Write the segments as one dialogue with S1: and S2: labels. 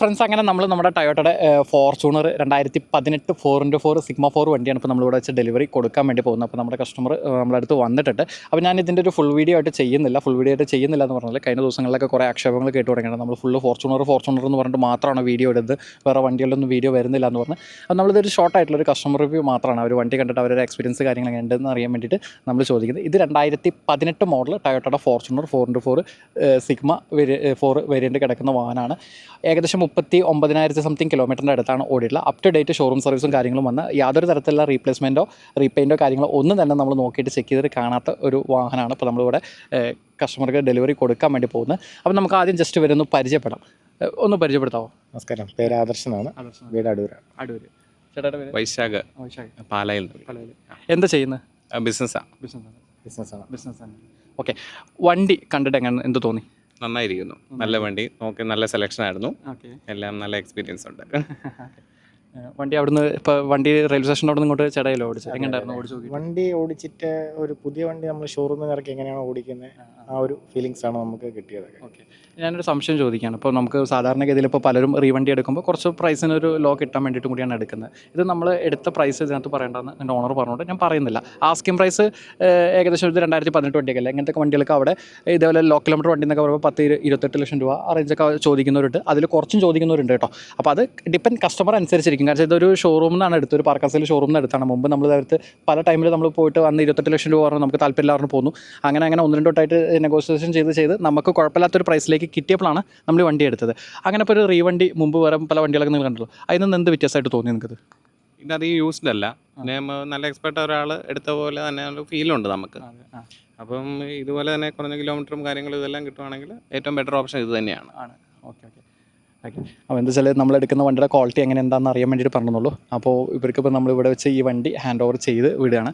S1: Friends അങ്ങനെ നമ്മൾ നമ്മുടെ ടയോട്ടയുടെ ഫോർച്യൂണർ രണ്ടായിരത്തി പതിനെട്ട് four into four Sigma four വണ്ടിയാണ് ഇപ്പോൾ നമ്മളിവിടെ വെച്ച് ഡെലിവറി കൊടുക്കാൻ വേണ്ടി പോകുന്നത്. അപ്പോൾ നമ്മുടെ കസ്റ്റമർ നമ്മുടെ അടുത്ത് വന്നിട്ടുണ്ട്. അപ്പോൾ ഞാൻ ഇതിന്റെ ഒരു ഫുൾ വീഡിയോ ആയിട്ട് ചെയ്യുന്നില്ല. ഫുൾ വീഡിയോ ആയിട്ട് ചെയ്യുന്നില്ല എന്ന് പറഞ്ഞാൽ കഴിഞ്ഞ ദിവസങ്ങളിലൊക്കെ കുറേ ആക്ഷേപങ്ങൾ കേട്ട് തുടങ്ങിയാണ് നമ്മൾ ഫുൾ ഫോർച്യൂണർ ഫോർച്യൂണർ എന്ന് പറഞ്ഞിട്ട് മാത്രമാണ് വീഡിയോ എടുത്ത് വേറെ വണ്ടികളിലൊന്നും വീഡിയോ വരുന്നില്ല എന്ന് പറഞ്ഞ്. അപ്പോൾ നമ്മളിതൊരു ഷോർട്ട് ആയിട്ടുള്ള ഒരു കസ്റ്റമർ റിവ്യൂ മാത്രമാണ്. അവർ വണ്ടി കണ്ടിട്ട് അവരുടെ എക്സ്പീരിയൻസ് കാര്യങ്ങളൊക്കെ ഉണ്ടെന്ന് അറിയാൻ വേണ്ടിയിട്ട് നമ്മൾ ചോദിക്കുന്നത്. ഇത് രണ്ടായിരത്തി പതിനെട്ട് model ടയോട്ടയുടെ Fortuner four into four sigma four variant കിടക്കുന്ന വാഹനമാണ്. ഏകദേശം മുപ്പത്തി ഒമ്പതിനായിരത്തി സംതിങ് കിലോമീറ്ററിന്റെ അടുത്താണ് ഓടിയിട്ടുള്ളത് അപ് ടു ഡേറ്റ് ഷോറൂം സർവീസും കാര്യങ്ങളും വന്ന് യാതൊരു തരത്തിലുള്ള റീപ്ലേസ്മെന്റോ റീപെയിന്റോ കാര്യങ്ങളോ ഒന്നും തന്നെ നമ്മൾ നോക്കിയിട്ട് ചെക്ക് ചെയ്തിട്ട് കാണാത്ത ഒരു വാഹനമാണ് ഇപ്പോൾ നമ്മളിവിടെ കസ്റ്റമർക്ക് ഡെലിവറി കൊടുക്കാൻ വേണ്ടി പോകുന്നത്. അപ്പോൾ നമുക്ക് ആദ്യം ജസ്റ്റ് വരുന്നു പരിചയപ്പെടാം. ഒന്ന് പരിചയപ്പെടുത്താമോ
S2: നമസ്കാരം. പേര് ആദർശനാണ്. വീട് അടൂര്.
S1: അടൂര്
S3: വൈശാഖ്. പാലയിൽ
S1: എന്താ ചെയ്യുന്നത്?
S3: ബിസിനസ്സാണ്
S1: ബിസിനസ്
S2: ബിസിനസ്സാണ്
S1: ബിസിനസ്സാണ് ഓക്കെ വണ്ടി കണ്ടിട്ട് എങ്ങനെ എന്ത് തോന്നി?
S3: നന്നായിരിക്കുന്നു. നല്ല വണ്ടി. നോക്കി നല്ല സെലക്ഷൻ ആയിരുന്നു. എല്ലാം നല്ല എക്സ്പീരിയൻസ് ഉണ്ട്.
S1: വണ്ടി അവിടുന്ന് ഇപ്പോൾ വണ്ടി റെയിൽവേ സ്റ്റേഷൻ അവിടെ ഇങ്ങോട്ട് ചേട്ടായില്ലോ ഓടിച്ചു? എങ്ങനെയായിരുന്നു ഓടിച്ചു
S2: വണ്ടി ഓടിച്ചിട്ട് ഒരു പുതിയ വണ്ടി നമ്മൾ ഷോറൂമിൽ നിന്ന് ഇറക്കി എങ്ങനെയാണോ ഓടിക്കുന്നത് ആ ഒരു ഫീലിങ്സ് ആണ് നമുക്ക് കിട്ടിയത്.
S1: ഓക്കെ. ഞാനൊരു സംശയം ചോദിക്കുകയാണ്. ഇപ്പോൾ നമുക്ക് സാധാരണഗതിയിൽ ഇപ്പോൾ പലരും റീവണ്ടി എടുക്കുമ്പോൾ കുറച്ച് പ്രൈസിന് ഒരു ലോ കിട്ടാൻ വേണ്ടിയിട്ട് കൂടിയാണ് എടുക്കുന്നത്. ഇത് നമ്മൾ എടുത്ത പ്രൈസ് ഇതിനകത്ത് പറയേണ്ടതെന്ന് എന്റെ ഓണർ പറഞ്ഞുകൊണ്ട് ഞാൻ പറയുന്നില്ല. ആസ്കിംഗ് പ്രൈസ് ഏകദേശം ഒരു രണ്ടായിരത്തി പതിനെട്ട് വണ്ടിയൊക്കെ അല്ലേ ഇങ്ങനത്തെ വണ്ടികൾക്ക് അവിടെ ഇതേപോലെ ലോ കിലോമീറ്റർ വണ്ടി എന്നൊക്കെ പറയുമ്പോൾ പത്ത് ഇരുപത്തെട്ട് ലക്ഷം രൂപ ആ റേഞ്ചൊക്കെ ചോദിക്കുന്നവരുണ്ട്. അതിൽ കുറച്ചും ചോദിക്കുന്നവരുണ്ട് കേട്ടോ. അപ്പോൾ അത് ഡിപ്പെൻഡ് കസ്റ്റമർ അനുസരിച്ചിരിക്കും. കാരണം ഇതൊരു ഷോറൂമിൽ നിന്നാണ് എടുത്തത്. ഒരു പാർക്കാസിൽ ഷോറൂമിൽ നിന്ന് എടുത്താണ്. മുമ്പ് നമ്മൾ അടുത്ത് പല ടൈമിൽ നമ്മൾ പോയിട്ട് വന്ന് ഇരുപത്തെട്ട് ലക്ഷം രൂപ പറഞ്ഞാൽ നമുക്ക് താല്പര്യമില്ലാതെ പോകുന്നു അങ്ങനെ അങ്ങനെ ഒന്ന് രണ്ടോട്ടായിട്ട് നെഗോസിയേഷൻ ചെയ്ത് ചെയ്ത് നമുക്ക് കുഴപ്പമില്ലാത്തൊരു പ്രൈസിലേക്ക് കിട്ടിയപ്പോഴാണ് നമ്മൾ വണ്ടി എടുത്തത്. അങ്ങനെ ഇപ്പോൾ ഒരു റീവണ്ടി മുമ്പ് വേറെ പല വണ്ടികളൊക്കെ നിങ്ങൾ കണ്ടല്ലോ. അതിൽ നിന്ന് എന്ത് വ്യത്യാസമായിട്ട് തോന്നി നിങ്ങൾക്ക്
S3: ഇതധികം യൂസ്ഡ് അല്ല പിന്നെ നല്ല എക്സ്പെർട്ട് ഒരാൾ എടുത്ത പോലെ തന്നെ ഫീലുണ്ട് നമുക്ക്. അപ്പം ഇതുപോലെ തന്നെ കുറഞ്ഞ കിലോമീറ്ററും കാര്യങ്ങളും ഇതെല്ലാം കിട്ടുവാണെങ്കിൽ ഏറ്റവും ബെറ്റർ ഓപ്ഷൻ ഇത് തന്നെയാണ്.
S1: ആണ്. Okay okay. ഓക്കെ. അപ്പോൾ എന്താ വെച്ചാൽ നമ്മൾ എടുക്കുന്ന വണ്ടിയുടെ ക്വാളിറ്റി എങ്ങനെ എന്താണെന്ന് അറിയാൻ വേണ്ടിയിട്ട് പറഞ്ഞുള്ളൂ അപ്പോൾ ഇവർക്ക് ഇപ്പോൾ നമ്മൾ ഇവിടെ വെച്ച് ഈ വണ്ടി ഹാൻഡ് ഓവർ ചെയ്ത് വിടുകയാണ്.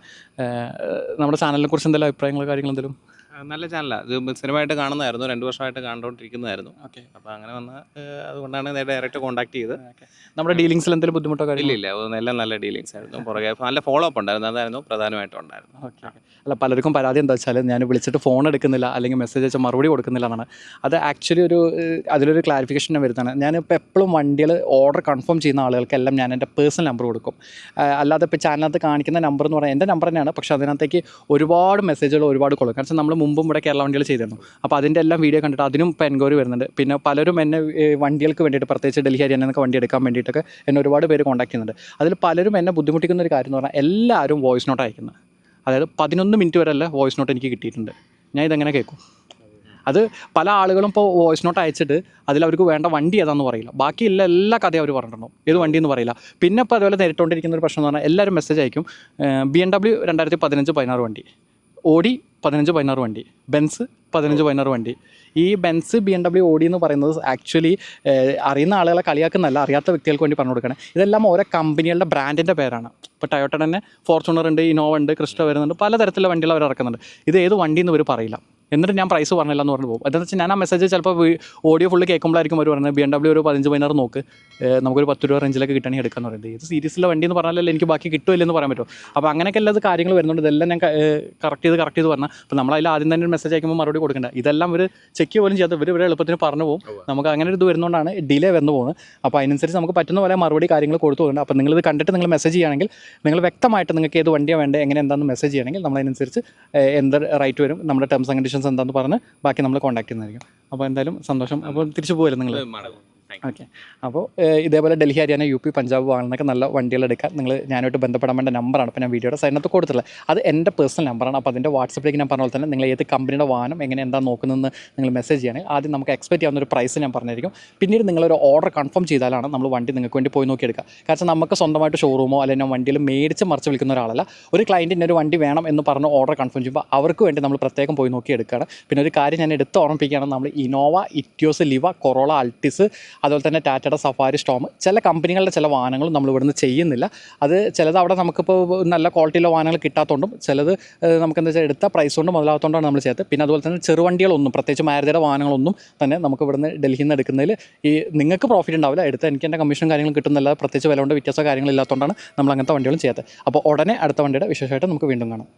S1: നമ്മുടെ ചാനലിനെ കുറിച്ച് എന്തെങ്കിലും അഭിപ്രായങ്ങൾ കാര്യങ്ങൾ എന്തെങ്കിലും?
S3: ആ, നല്ല ചാനലാണ് ഇത് സ്ഥിരമായിട്ട് കാണുന്നതായിരുന്നു. രണ്ട് വർഷമായിട്ട് കണ്ടുകൊണ്ടിരിക്കുന്നതായിരുന്നു.
S1: ഓക്കെ.
S3: അപ്പോൾ അങ്ങനെ വന്ന് അതുകൊണ്ടാണ് ഡയറക്റ്റ് കോൺടാക്ട് ചെയ്ത്.
S1: നമ്മുടെ ഡീലിങ്സിൽ എന്തെങ്കിലും ബുദ്ധിമുട്ടോ
S3: ഇല്ല
S1: കാര്യമില്ല
S3: ഇല്ല എല്ലാം നല്ല ഡീലിങ്സ് ആയിരുന്നു. പുറകെ നല്ല ഫോളോ അപ്പ് ഉണ്ടായിരുന്നു. അതായിരുന്നു പ്രധാനമായിട്ടും ഉണ്ടായിരുന്നു
S1: ഓക്കെ അല്ല പലർക്കും പരാതി എന്താ വെച്ചാൽ ഞാൻ വിളിച്ചിട്ട് ഫോൺ എടുക്കുന്നില്ല അല്ലെങ്കിൽ മെസ്സേജ് അയച്ചാൽ മറുപടി കൊടുക്കുന്നില്ല എന്നാണ്. അത് ആക്ച്വലി ഒരു അതിലൊരു ക്ലാരിഫിക്കേഷൻ ഞാൻ വരുത്താണ് ഞാനിപ്പോൾ എപ്പോഴും വണ്ടികൾ ഓർഡർ കൺഫേം ചെയ്യുന്ന ആളുകൾക്കെല്ലാം ഞാൻ എന്റെ പേഴ്സണൽ നമ്പർ കൊടുക്കും. അല്ലാതെ ഇപ്പോൾ ചാനലിനകത്ത് കാണിക്കുന്ന നമ്പർ എന്ന് പറഞ്ഞാൽ എന്റെ നമ്പർ തന്നെയാണ്. പക്ഷേ അതിനകത്തേക്ക് ഒരുപാട് മെസ്സേജുകൾ ഒരുപാട് കൊടുക്കും. കാരണം നമ്മൾ മുമ്പും ഇവിടെ കേരള വണ്ടികൾ ചെയ്തിരുന്നു. അപ്പോൾ അതിന്റെ എല്ലാം വീഡിയോ കണ്ടിട്ട് അതിനും ഇപ്പോൾ എൻക്വയറി വരുന്നുണ്ട്. പിന്നെ പലരും എന്നെ വണ്ടികൾക്ക് വേണ്ടിയിട്ട് പ്രത്യേകിച്ച് ഡൽഹി ഹരിയാനൊക്കെ വണ്ടി എടുക്കാൻ വേണ്ടിയിട്ടൊക്കെ എന്നെ ഒരുപാട് പേര് കോൺടാക്ട് ചെയ്യുന്നുണ്ട്. അതിൽ പലരും എന്നെ ബുദ്ധിമുട്ടിക്കുന്ന ഒരു കാര്യം എന്ന് പറഞ്ഞാൽ എല്ലാവരും വോയിസ് നോട്ട് അയക്കുന്നത്. അതായത് പതിനൊന്ന് മിനിറ്റ് വരെ അല്ല വോയിസ് നോട്ട് എനിക്ക് കിട്ടിയിട്ടുണ്ട്. ഞാൻ ഇതെങ്ങനെ കേൾക്കും? അത് പല ആളുകളും ഇപ്പോൾ വോയിസ് നോട്ട് അയച്ചിട്ട് അതിൽ അവർക്ക് വേണ്ട വണ്ടി ഏതാണെന്ന് പറയില്ല. ബാക്കിയുള്ള എല്ലാ കഥയും അവർ പറഞ്ഞിട്ടുണ്ടാവും ഏത് വണ്ടി എന്ന് പറയില്ല. പിന്നെ ഇപ്പോൾ അതുപോലെ നേരിട്ടുകൊണ്ടിരിക്കുന്ന ഒരു പ്രശ്നം എന്ന് പറഞ്ഞാൽ എല്ലാവരും മെസ്സേജ് അയക്കും. ബി എം ഡബ്ല്യു രണ്ടായിരത്തി പതിനഞ്ച് പതിനാറ് വണ്ടി. ഓടി പതിനഞ്ച് പതിനാറ് വണ്ടി. ബെൻസ് പതിനഞ്ച് പതിനാറ് വണ്ടി. ഈ ബെൻസ് ബി എം ഡബ്ല്യു ഓടി എന്ന് പറയുന്നത് ആക്ച്വലി അറിയുന്ന ആളുകളെ കളിയാക്കുന്നല്ല അറിയാത്ത വ്യക്തികൾക്ക് വേണ്ടി പറഞ്ഞു കൊടുക്കണം. ഇതെല്ലാം ഓരോ കമ്പനികളുടെ ബ്രാൻഡിന്റെ പേരാണ്. ഇപ്പോൾ ടയോട്ട തന്നെ ഫോർച്യൂണർ ഉണ്ട് ഇനോവ ഉണ്ട് ക്രിസ്റ്റ വരുന്നുണ്ട് പലതരത്തിലുള്ള വണ്ടികൾ അവർ ഇറക്കുന്നുണ്ട്. ഇത് ഏത് വണ്ടി എന്ന് ഇവർ പറയില്ല. എന്നിട്ട് ഞാൻ പ്രൈസ് പറഞ്ഞില്ല എന്ന് പറഞ്ഞു പോകും. എന്താണെന്ന് വെച്ചാൽ ഞാൻ ആ മെസ്സേജ് ചിലപ്പോൾ ഓഡിയോ ഫുള്ള് കേൾക്കുമ്പോഴായിരിക്കും അവർ പറഞ്ഞത് ബി എം ഡബ്ല്യൂ ഒരു പതിനഞ്ച് പതിനാറ് നോക്ക്. നമുക്കൊരു പത്ത് രൂപ റേഞ്ചിലൊക്കെ കിട്ടണമെങ്കിൽ എടുക്കാന്ന് പറയുന്നത്. ഇത് സീരീസിലെ വണ്ടി എന്ന് പറഞ്ഞാലല്ലേ എനിക്ക് ബാക്കി കിട്ടുമില്ലെന്ന് പറയാൻ പറ്റുമോ അപ്പോൾ അങ്ങനെയൊക്കെ ഉള്ളത് കാര്യങ്ങൾ വരുന്നുണ്ട്. ഇതെല്ലാം ഞാൻ കറക്റ്റ് ചെയ്ത് കറക്റ്റ് ചെയ്ത് പറഞ്ഞാൽ അപ്പോൾ നമ്മളതിൽ ആദ്യം തന്നെ ഒരു മെസ്സേജ് അയക്കുമ്പോൾ മറുപടി കൊടുക്കേണ്ട. ഇതെല്ലാം ഒരു ചെക്ക് പോലും ചെയ്യാത്ത ഇവർ ഇവരെ എളുപ്പത്തിന് പറഞ്ഞു പോകും. നമുക്ക് അങ്ങനെ ഒരു ഇത് വരുന്നതുകൊണ്ടാണ് ഡിലേ വന്നു പോകുന്നത്. അപ്പോൾ അതിനനുസരിച്ച് നമുക്ക് പറ്റുന്ന പോലെ മറുപടി കാര്യങ്ങൾ കൊടുത്തു പോകുന്നുണ്ട് അപ്പോൾ നിങ്ങളിത് കണ്ടിട്ട് നിങ്ങൾ മെസ്സേജ് ചെയ്യുകയാണെങ്കിൽ നിങ്ങൾ വ്യക്തമായിട്ട് നിങ്ങൾക്ക് ഏത് വണ്ടിയാണ് വേണ്ടത് എങ്ങനെ എന്താണെന്ന് മെസ്സേജ് ചെയ്യണമെങ്കിൽ നമ്മളതിനനുസരിച്ച് എന്ത് റൈറ്റ് വരും നമ്മുടെ ടേംസ് ആൻഡ് കണ്ടീഷൻസ് എന്താണെന്ന് പറഞ്ഞ് ബാക്കി നമ്മൾ കോൺടാക്ട് ചെയ്യുന്നതായിരിക്കും. അപ്പോൾ എന്തായാലും സന്തോഷം. അപ്പോൾ തിരിച്ചു പോകുമല്ലോ നിങ്ങൾ ഓക്കെ അപ്പോൾ ഇതേപോലെ ഡൽഹി ഹരിയാന യു പി പഞ്ചാബ് വാങ്ങുന്നൊക്കെ നല്ല വണ്ടികൾ എടുക്കാൻ നിങ്ങൾ ഞാനായിട്ട് ബന്ധപ്പെടാൻ വേണ്ട നമ്പറാണ് അപ്പോൾ ഞാൻ വീഡിയോയുടെ സൈനത്ത് കൊടുത്തിട്ടുള്ളത്. അത് എന്റെ പേഴ്സണൽ നമ്പറാണ് അപ്പോൾ അതിന്റെ വാട്സപ്പിലേക്ക് ഞാൻ പറഞ്ഞ പോലെ തന്നെ നിങ്ങൾ ഏത് കമ്പനിയുടെ വാഹനം എങ്ങനെ എന്താ നോക്കുന്നതെന്ന് നിങ്ങൾ മെസ്സേജ് ചെയ്യണമെങ്കിൽ ആദ്യം നമുക്ക് എക്സ്പെക്ട് ചെയ്യാവുന്ന ഒരു പ്രൈസ് ഞാൻ പറഞ്ഞിരിക്കും. പിന്നീട് നിങ്ങളൊരു ഓർഡർ കൺഫേം ചെയ്താലാണ് നമ്മൾ വണ്ടി നിങ്ങൾക്ക് വേണ്ടി പോയി നോക്കിയെടുക്കുക കാരണം നമുക്ക് സ്വന്തമായിട്ട് ഷോറൂമോ അല്ലെങ്കിൽ വണ്ടിയിൽ മേടിച്ച് മറിച്ച് വിളിക്കുന്ന ഒരാളല്ല. ഒരു ക്ലയന്റിന്റെ ഒരു വണ്ടി വേണം എന്ന് പറഞ്ഞ് ഓർഡർ കൺഫേം ചെയ്യുമ്പോൾ അവർക്ക് വേണ്ടി നമ്മൾ പ്രത്യേകം പോയി നോക്കി എടുക്കുകയാണ്. പിന്നെ ഒരു കാര്യം ഞാൻ എടുത്ത് ഓർമ്മിപ്പിക്കുകയാണ്. നമ്മൾ Innova Etios Liva Corolla Altis അതുപോലെ തന്നെ ടാറ്റയുടെ സഫാരി സ്റ്റോം ചില കമ്പനികളുടെ ചില വാഹനങ്ങളും നമ്മൾ ഇവിടുന്ന് ചെയ്യുന്നില്ല. അത് ചിലത് അവിടെ നമുക്കിപ്പോൾ നല്ല ക്വാളിറ്റിയിലുള്ള വാഹനങ്ങൾ കിട്ടാത്തതുകൊണ്ടും ചിലത് നമുക്കെന്താ വെച്ചാൽ എടുത്ത പ്രൈസ് കൊണ്ട് മുതലാകത്തോണ്ടാണ് നമ്മൾ ചെയ്യാത്തത് പിന്നെ അതുപോലെ തന്നെ ചെറുവണ്ടികളൊന്നും പ്രത്യേകിച്ച് മാരുതിയുടെ വാഹനങ്ങളൊന്നും തന്നെ നമുക്ക് ഇവിടുന്ന് ഡൽഹിയിൽ നിന്ന് എടുക്കുന്നതിൽ ഈ നിങ്ങൾക്ക് പ്രോഫിറ്റ് ഉണ്ടാവില്ല. എടുത്ത എനിക്ക് എന്റെ കമ്മീഷൻ കാര്യങ്ങൾ കിട്ടുന്നില്ല പ്രത്യേകിച്ച് വില കൊണ്ട് വ്യത്യാസ കാര്യങ്ങളില്ലാത്തതുകൊണ്ടാണ് നമ്മൾ അങ്ങനത്തെ വണ്ടികളും ചെയ്യാത്തത് അപ്പോൾ ഉടനെ അടുത്ത വണ്ടിയുടെ വിശേഷമായിട്ട് നമുക്ക് വീണ്ടും കാണാം.